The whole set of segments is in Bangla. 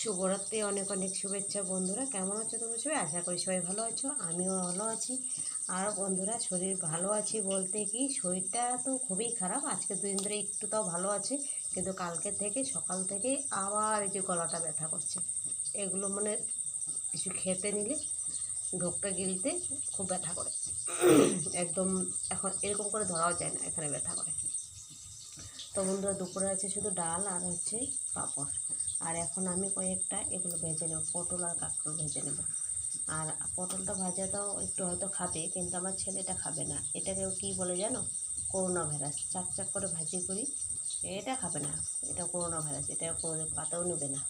শুভরাত্রি, অনেক অনেক শুভেচ্ছা বন্ধুরা। কেমন আছো তোমরা সবাই? আশা করি সবাই ভালো আছো, আমিও ভালো আছি। আর বন্ধুরা, শরীর ভালো আছি বলতে কি? শরীরটা তো খুবই খারাপ, আজকে দুদিন ধরে একটু তাও ভালো আছে, কিন্তু কালকে থেকে, সকাল থেকে আবার এই যে গলাটা ব্যথা করছে। এগুলো মানে কিছু খেতে নিলে ঢোকটা গিলতে খুব ব্যথা করে। একদম এখন এরকম করে ধরাও যায় না, এখানে ব্যথা করে। তো বন্ধুরা, দুপুরে আছে শুধু ডাল আর হচ্ছে পাঁপড়। আর এখন আমি কয়েকটা এগুলো ভেজে নেব, পটল আর কাঁকড় ভেজে নেব। আর পটলটা ভাজাটাও একটু হয়তো খাবে, কিন্তু আমার ছেলেটা খাবে না। এটাকেও কি বলে জানো? করোনা ভাইরাস চাক চাক করে ভাজি করি, এটা খাবে না। এটা করোনা ভাইরাস এটা কোনো পাতাও নেবে না।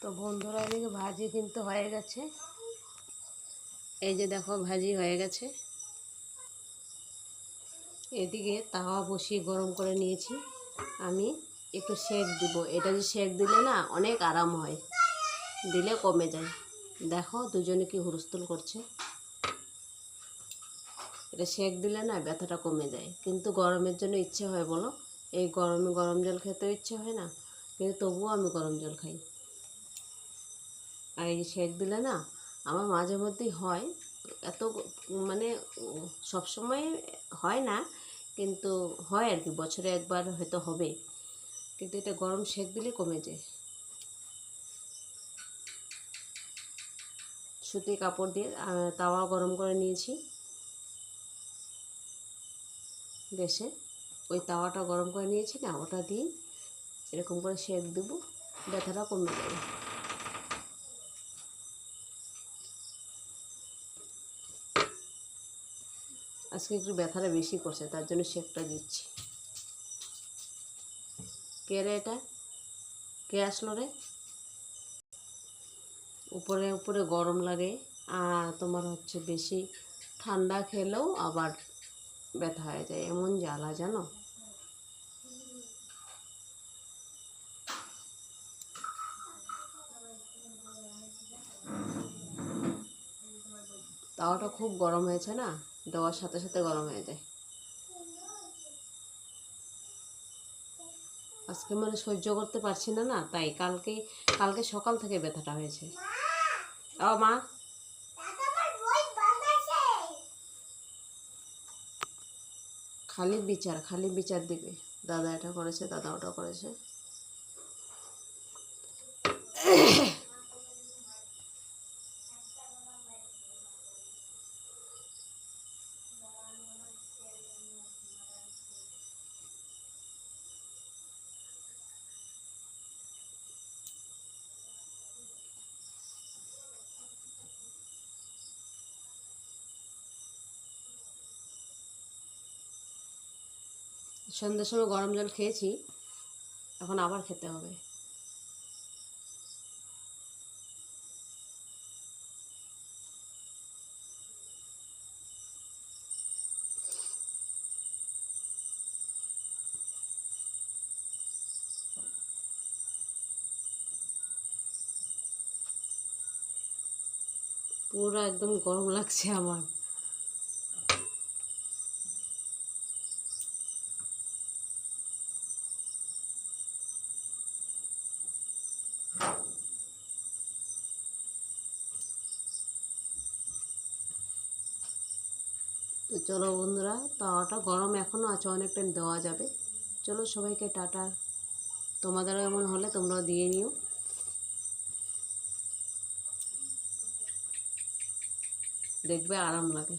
তো বন্ধুরা, এদিকে ভাজি কিন্তু হয়ে গেছে। এই যে দেখো, ভাজি হয়ে গেছে। এদিকে তাওয়া বসিয়ে গরম করে নিয়েছি। আমি একটু সেক দিব। এটা যে সেক দিলে না অনেক আরাম হয়, দিলে কমে যায়। দেখো দুজনে কি হুরস্থুল করছে। এটা সেক দিলে না ব্যথাটা কমে যায়। কিন্তু গরমের জন্য ইচ্ছে হয় বলো? এই গরমে গরম জল খেতেও ইচ্ছে হয় না, কিন্তু তবুও আমি গরম জল খাই। আর এই সেক দিলে না আমার মাঝে মধ্যেই হয় এত মানে সবসময় হয় না, কিন্তু হয় আর কি, বছরে একবার হয়তো হবে। কিন্তু এটা গরম সেক দিলে কমে যায়। সুতি কাপড় দিয়ে তাওয়া গরম করে নিয়েছি। গ্যাসে ওই তাওয়াটা গরম করে নিয়েছি না, ওটা দিয়ে এরকম করে সেক দেবো, ব্যথাটা কমে যাবে। আজকে একটু ব্যথাটা বেশি করছে, তার জন্য শেকটা দিচ্ছি। কে রে এটা? কে আসলো রে? উপরে উপরে গরম লাগে, আর তোমার হচ্ছে বেশি ঠান্ডা খেলেও আবার ব্যথা হয়ে যায়, এমন জ্বালা জানো? তাওয়াটা খুব গরম হয়েছে না? দেওয়ার সাথে সাথে গরম হয়ে যায়। আজকে মানে সহ্য করতে পারছি না না তাই কালকে কালকে সকাল থেকে ব্যথাটা হয়েছে। ও মা! খালি বিচার খালি বিচার দিবে। দাদা এটা করেছে দাদা ওটা করেছে। সন্ধ্যের সময় গরম জল খেয়েছি এখন আবার খেতে হবে। পুরো একদম গরম লাগছে আমার। তো চলো বন্ধুরা, তাওয়াটা গরম এখনও আছে অনেক টাইম দেওয়া যাবে। চলো সবাইকে টাটা। তোমাদেরও এমন হলে তোমরাও দিয়ে নিও। দেখবে আরাম লাগে।